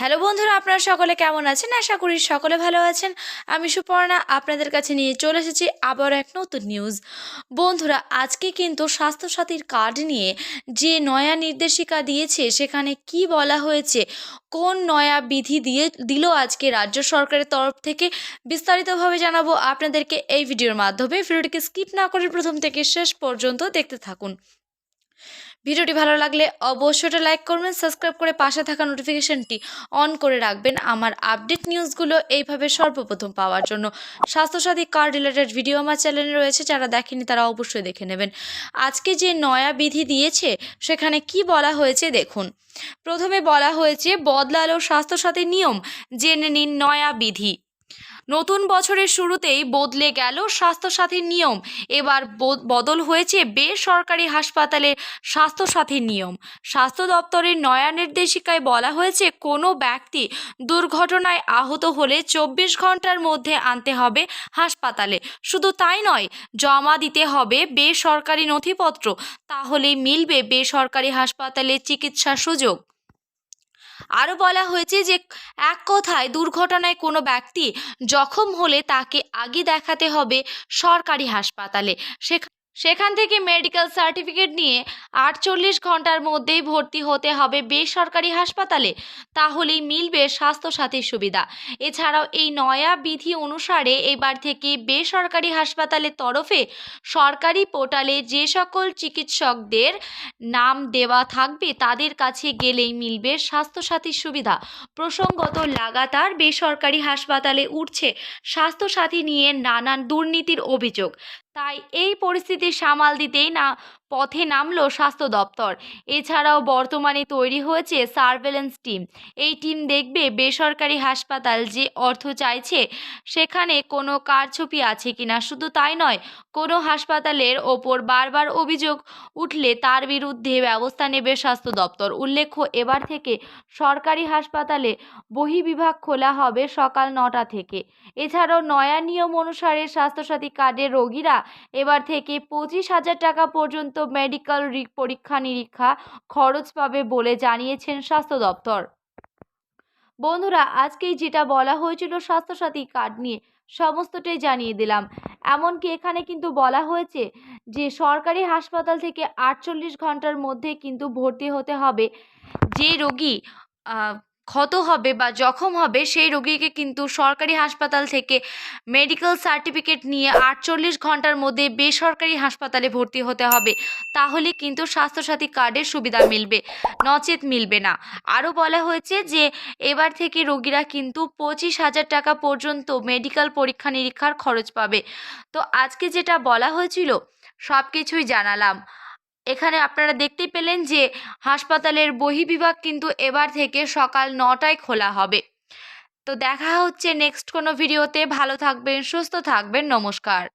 Hello বন্ধুরা, আপনারা সকলে কেমন আছেন? আশা করি সকলে ভালো আছেন। আমি সুপর্ণা, আপনাদের কাছে নিয়ে চলে এসেছি আবার এক নতুন নিউজ বন্ধুরা, আজকে কিন্তু স্বাস্থ্যসাথীর কার্ড নিয়ে যে নয়া নির্দেশিকা দিয়েছে, সেখানে কি বলা হয়েছে, কোন নয়া বিধি দিয়ে দিল আজকে রাজ্য সরকারের তরফ থেকে, বিস্তারিতভাবে জানাব আপনাদেরকে এই ভিডিওর মাধ্যমে। ভিডিওটিকে স্কিপ না করে প্রথম থেকে শেষ পর্যন্ত দেখতে থাকুন। ভিডিওটি ভালো লাগলে অবশ্যই লাইক করবেন সাবস্ক্রাইব করে পাশে থাকা নোটিফিকেশনটি অন করে রাখবেন। আমার আপডেট নিউজগুলো এইভাবে সর্বপ্রথম পাওয়ার জন্য। স্বাস্থ্যসাথী কার্ড রিলেটেড ভিডিও আমার চ্যানেলে রয়েছে, যারা দেখেনি তারা অবশ্যই দেখে নেবেন। আজকে যে নয়া বিধি দিয়েছে, সেখানে কি বলা হয়েছে দেখুন। প্রথমে বলা হয়েছে, বদলালো স্বাস্থ্যসাথী নিয়ম, জেনে নিন নয়া বিধি। নতুন বছরের শুরুতেই বদলে গেল স্বাস্থ্যসাথীর নিয়ম। এবার বদল হয়েছে বেসরকারি হাসপাতালের স্বাস্থ্যসাথীর নিয়ম। স্বাস্থ্য দপ্তরের নয়া নির্দেশিকায় বলা হয়েছে, কোনো ব্যক্তি দুর্ঘটনায় আহত হলে চব্বিশ ঘণ্টার মধ্যে আনতে হবে হাসপাতালে। শুধু তাই নয়, জমা দিতে হবে বেসরকারি নথিপত্র। তাহলেই মিলবে বেসরকারি হাসপাতালে চিকিৎসার সুযোগ। আরও বলা হয়েছে যে এক কথায় দুর্ঘটনায় কোনো ব্যক্তি জখম হলে তাকে আগে দেখাতে হবে সরকারি হাসপাতালে। সেখ- সেখান থেকে মেডিকেল সার্টিফিকেট নিয়ে আটচল্লিশ ঘণ্টার মধ্যেই ভর্তি হতে হবে বেসরকারি হাসপাতালে। তাহলেই মিলবে স্বাস্থ্যসাথীর সুবিধা। এছাড়াও এই নয়া বিধি অনুসারে এবার থেকে বেসরকারি হাসপাতালের তরফে সরকারি পোর্টালে যে সকল চিকিৎসকদের নাম দেওয়া থাকবে তাদের কাছে গেলেই মিলবে স্বাস্থ্যসাথীর সুবিধা। প্রসঙ্গত লাগাতার বেসরকারি হাসপাতালে উঠছে স্বাস্থ্যসাথী নিয়ে নানান দুর্নীতির অভিযোগ। তাই এই পরিস্থিতি সামাল দিতেই না পথে নামল স্বাস্থ্য দপ্তর। এছাড়াও বর্তমানে তৈরি হয়েছে সার্ভেলেন্স টিম। এই টিম দেখবে বেসরকারি হাসপাতাল যে অর্থ চাইছে, সেখানে কোনো কারছুপি আছে কিনা। শুধু তাই নয়, কোনো হাসপাতালের ওপর বারবার অভিযোগ উঠলে তার বিরুদ্ধে ব্যবস্থা নেবে স্বাস্থ্য দপ্তর। উল্লেখ্য, এবার থেকে সরকারি হাসপাতালে বহিবিভাগ খোলা হবে সকাল নটা থেকে। এছাড়াও নয়া নিয়ম অনুসারে স্বাস্থ্যসাথী কার্ডের রোগীরা এবার থেকে পঁচিশ হাজার টাকা পর্যন্ত মেডিকেল পরীক্ষা নিরীক্ষা খরচ পাবে বলে জানিয়েছেন স্বাস্থ্য দপ্তর। বন্ধুরা, আজকেই যেটা বলা হয়েছিল স্বাস্থ্যসাথী কার্ড নিয়ে, সমস্তটাই জানিয়ে দিলাম। এমনকি এখানে কিন্তু বলা হয়েছে যে, সরকারি হাসপাতাল থেকে আটচল্লিশ ঘণ্টার মধ্যে কিন্তু ভর্তি হতে হবে। যে রোগী ক্ষত হবে বা জখম হবে, সেই রোগীকে কিন্তু সরকারি হাসপাতাল থেকে মেডিকেল সার্টিফিকেট নিয়ে আটচল্লিশ ঘণ্টার মধ্যে বেসরকারি হাসপাতালে ভর্তি হতে হবে। তাহলে কিন্তু স্বাস্থ্যসাথী কার্ডের সুবিধা মিলবে, নচেত মিলবে না। আরও বলা হয়েছে যে, এবার থেকে রোগীরা কিন্তু পঁচিশ হাজার টাকা পর্যন্ত মেডিকেল পরীক্ষা নিরীক্ষার খরচ পাবে। তো আজকে যেটা বলা হয়েছিল সব কিছুই জানালাম। এখানে আপনারা দেখতে পেলেন যে হাসপাতালের বহিবিভাগ কিন্তু এবার থেকে সকাল নটায় খোলা হবে। তো দেখা হচ্ছে নেক্সট কোনো ভিডিওতে ভালো থাকবেন, সুস্থ থাকবেন। নমস্কার।